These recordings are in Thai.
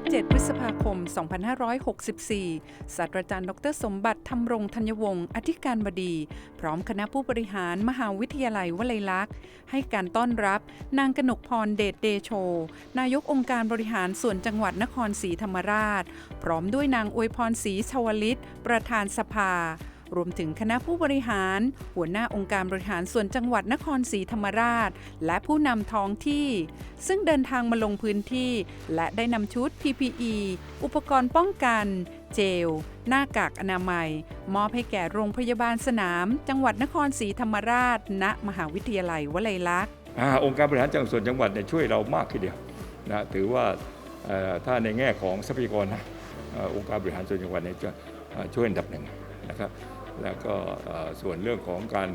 ที่ 7 พฤษภาคม 2564 ศาสตราจารย์ ดร สมบัติธรรมรงธัญวงศ์ อธิการบดี พร้อมคณะผู้บริหารมหาวิทยาลัยวลัยลักษณ์ ให้การต้อนรับนางกนกพรเดชเดโช นายกองค์การบริหารส่วนจังหวัดนครศรีธรรมราช พร้อมด้วยนางอวยพรศรีชวลิต ประธานสภา รวมถึงคณะผู้บริหาร หัวหน้าองค์การบริหารส่วนจังหวัดนครศรีธรรมราช และผู้นำท้องที่ ซึ่งเดินทางมาลงพื้นที่ และได้นำชุด PPE อุปกรณ์ป้องกัน เจล หน้ากากอนามัย มอบให้แก่โรงพยาบาลสนาม จังหวัดนครศรีธรรมราช ณ มหาวิทยาลัยวลัยลักษณ์องค์การบริหารจังหวัดส่วนจังหวัดเนี่ยช่วยเรามากทีเดียวนะถือว่าถ้าในแง่ของทรัพยากรนะองค์การบริหารส่วนจังหวัดเนี่ยจะช่วยอันดับหนึ่งนะครับ แล้วก็ส่วนเรื่องของการ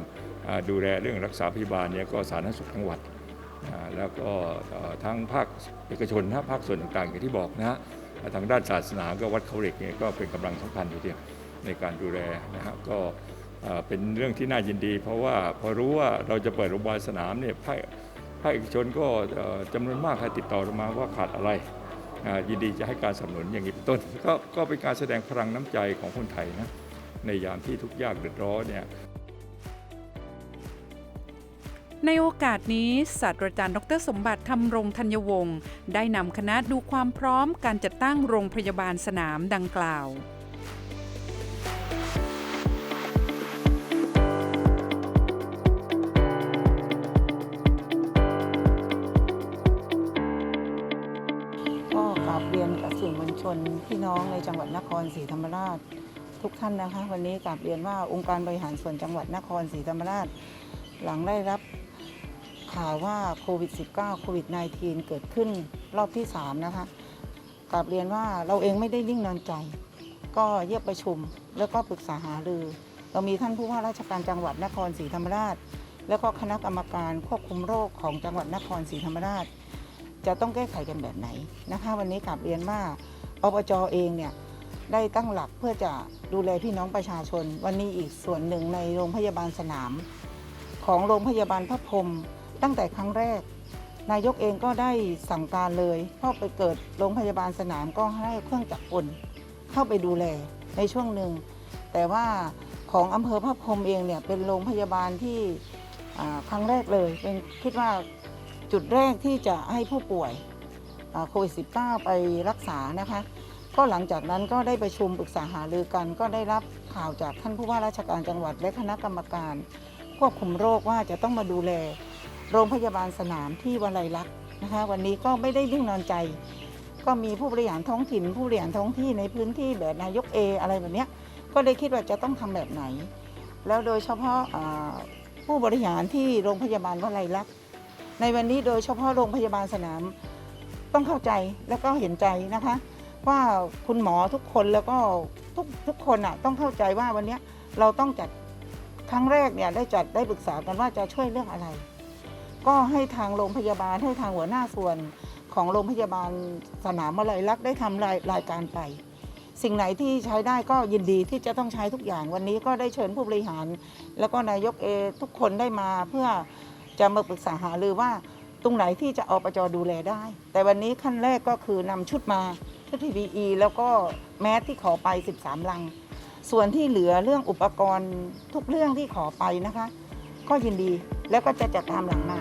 ดูแลเรื่องรักษาพยาบาลเนี่ยก็สาธารณสุขจังหวัดแล้วก็ทั้งภาคเอกชนนะภาคส่วนต่างๆอย่างที่บอกนะฮะทางด้านศาสนาก็วัดเขาเหล็กเนี่ยก็เป็นกำลังสำคัญทีเดียวในการดูแลนะฮะก็เป็นเรื่องที่น่ายินดี เพราะว่าพอรู้ว่าเราจะเปิดโรงพยาบาลสนามเนี่ยภาคภาคเอกชนก็เอ่อจำนวนมากให้ติดต่อมาว่าขาดอะไรยินดีจะให้การสนับสนุนอย่างนี้เป็นต้น ก็ก็เป็นการแสดงพลังน้ำใจของคนไทยนะ ในยามที่ทุกข์ยากเดือดร้อนเนี่ยในโอกาสนี้ศาสตราจารย์ดรสมบัติธรรมรงธัญวงศ์ได้นำคณะดูความพร้อมการจัดตั้งโรงพยาบาลสนามดังกล่าว ก็กราบเรียนกับสื่อมวลชนพี่น้องในจังหวัดนครศรีธรรมราช ทุกท่านนะคะ วันนี้กราบเรียนว่าองค์การบริหารส่วนจังหวัดนครศรีธรรมราช หลังได้รับข่าวว่าโควิด -19 โควิด -19 เกิดขึ้นรอบที่ 3 นะคะกราบเรียนว่าเราเองไม่ได้นิ่งนอนใจ ก็เยียบประชุม แล้วก็ปรึกษาหารือ เรามีท่านผู้ว่าราชการจังหวัดนครศรีธรรมราช แล้วก็คณะกรรมการควบคุมโรคของจังหวัดนครศรีธรรมราช จะต้องแก้ไขกันแบบไหนนะคะ วันนี้กลับเรียนว่าอบจเองเนี่ย ได้ตั้งหลักเพื่อจะดูแลพี่น้องประชาชน วันนี้อีกส่วนหนึ่งในโรงพยาบาลสนาม ของโรงพยาบาลพระพรมตั้งแต่ครั้งแรก นายกเองก็ได้สั่งการเลยเพราไปเกิดโรงพยาบาลสนามก็ให้เครื่องจักรกลเข้าไปดูแลในช่วงหนึ่ง แต่ว่าของอำเภอพระพรมเองเนี่ยเป็นโรงพยาบาลที่ครั้งแรกเลยเป็นคิดว่าจุดแรกที่จะให้ผู้ป่วยโควิด -19 ไปรักษานะคะ ก็หลังจากนั้นก็ได้ประชุมปรึกษาหารือกัน ก็ได้รับข่าวจากท่านผู้ว่าราชการจังหวัดและคณะกรรมการ ควบคุมโรคว่าจะต้องมาดูแล โรงพยาบาลสนามที่วลัยลักษณ์นะคะ วันนี้ก็ไม่ได้นิ่งนอนใจ ก็มีผู้บริหารท้องถิ่น ผู้บริหารท้องที่ในพื้นที่แบบนายกเออะไรแบบนี้ก็ได้คิดว่าจะต้องทำแบบไหน แล้วโดยเฉพาะผู้บริหารที่โรงพยาบาลวลัยลักษณ์ในวันนี้โดยเฉพาะโรงพยาบาลสนามต้องเข้าใจแล้วก็เห็นใจนะคะ ว่าคุณหมอทุกคนแล้วก็ทุกทุกคนอะต้องเข้าใจว่าวันนี้เราต้องจัดครั้งแรกเนี่ยได้จัดได้ปรึกษากันว่าจะช่วยเรื่องอะไร ก็ให้ทางโรงพยาบาลให้ทางหัวหน้าส่วนของโรงพยาบาลสนามอะไรลักได้ทำรายรายการไป สิ่งไหนที่ใช้ได้ก็ยินดีที่จะต้องใช้ทุกอย่างวันนี้ก็ได้เชิญผู้บริหาร แล้วก็นายกเอทุกคนได้มาเพื่อจะมาปรึกษาหารือว่าตรงไหนที่จะอปจดูแลได้ แต่วันนี้ขั้นแรกก็คือนำชุดมา ชุด PPE แล้วก็แมสที่ขอไป 13 ลัง ส่วนที่เหลือเรื่องอุปกรณ์ทุกเรื่องที่ขอไปนะคะ ก็ยินดีแล้วก็จะจัดตามหลังมา